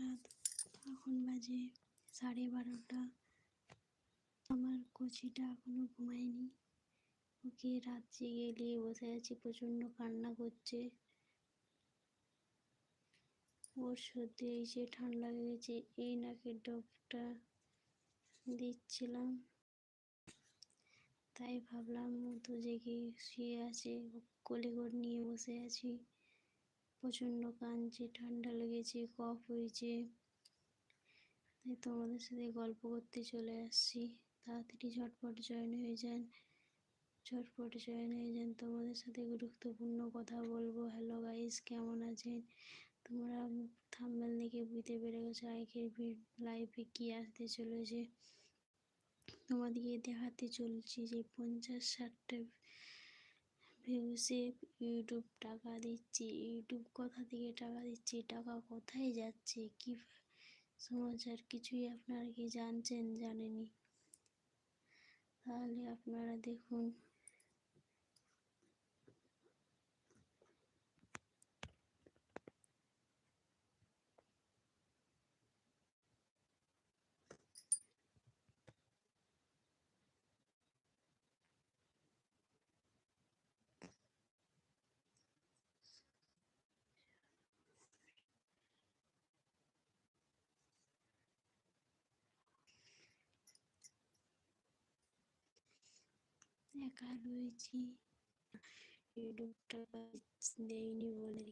রাত এখন বাজে সাড়ে বারোটা। আমার কচিটা এখনও ঘুমায়নি। ওকে রাত জেগে নিয়ে বসে আছি, প্রচণ্ড কান্না করছে। ওর সর্দি হয়েছে, ঠান্ডা লেগেছে, এই নাকের ডবটা দিচ্ছিলাম। তাই ভাবলাম ও তো জেগে শুয়ে আছে কোলে করে নিয়ে বসে আছি। প্রচণ্ড কাঁদছে, ঠান্ডা লেগেছে, কফ হয়েছে। তোমাদের সাথে গল্প করতে চলে আসছি। তাড়াতাড়ি ঝটপট জয়েন হয়ে যান। ঝটপট জয়েন হয়ে যান। তোমাদের সাথে গুরুত্বপূর্ণ কথা বলব। হ্যালো গাইস কেমন আছেন? তোমরা থাম্বেল দেখে বুঝতে পেরে গেছো আজকের লাইফে কি আসতে চলেছে। তোমাদেরকে দেখাতে চলছি যে পঞ্চাশ ষাটটা ভিউসে ইউটিউব টাকা দিচ্ছে ইউটিউব কোথা থেকে টাকা দিচ্ছে, টাকা কোথায় যাচ্ছে, কি সমাচার কিছুই আপনারা কি জানছেন জানেনি তাহলে আপনারা দেখুন। একা রয়েছি। ইউটিউবটা দেয়নি বলে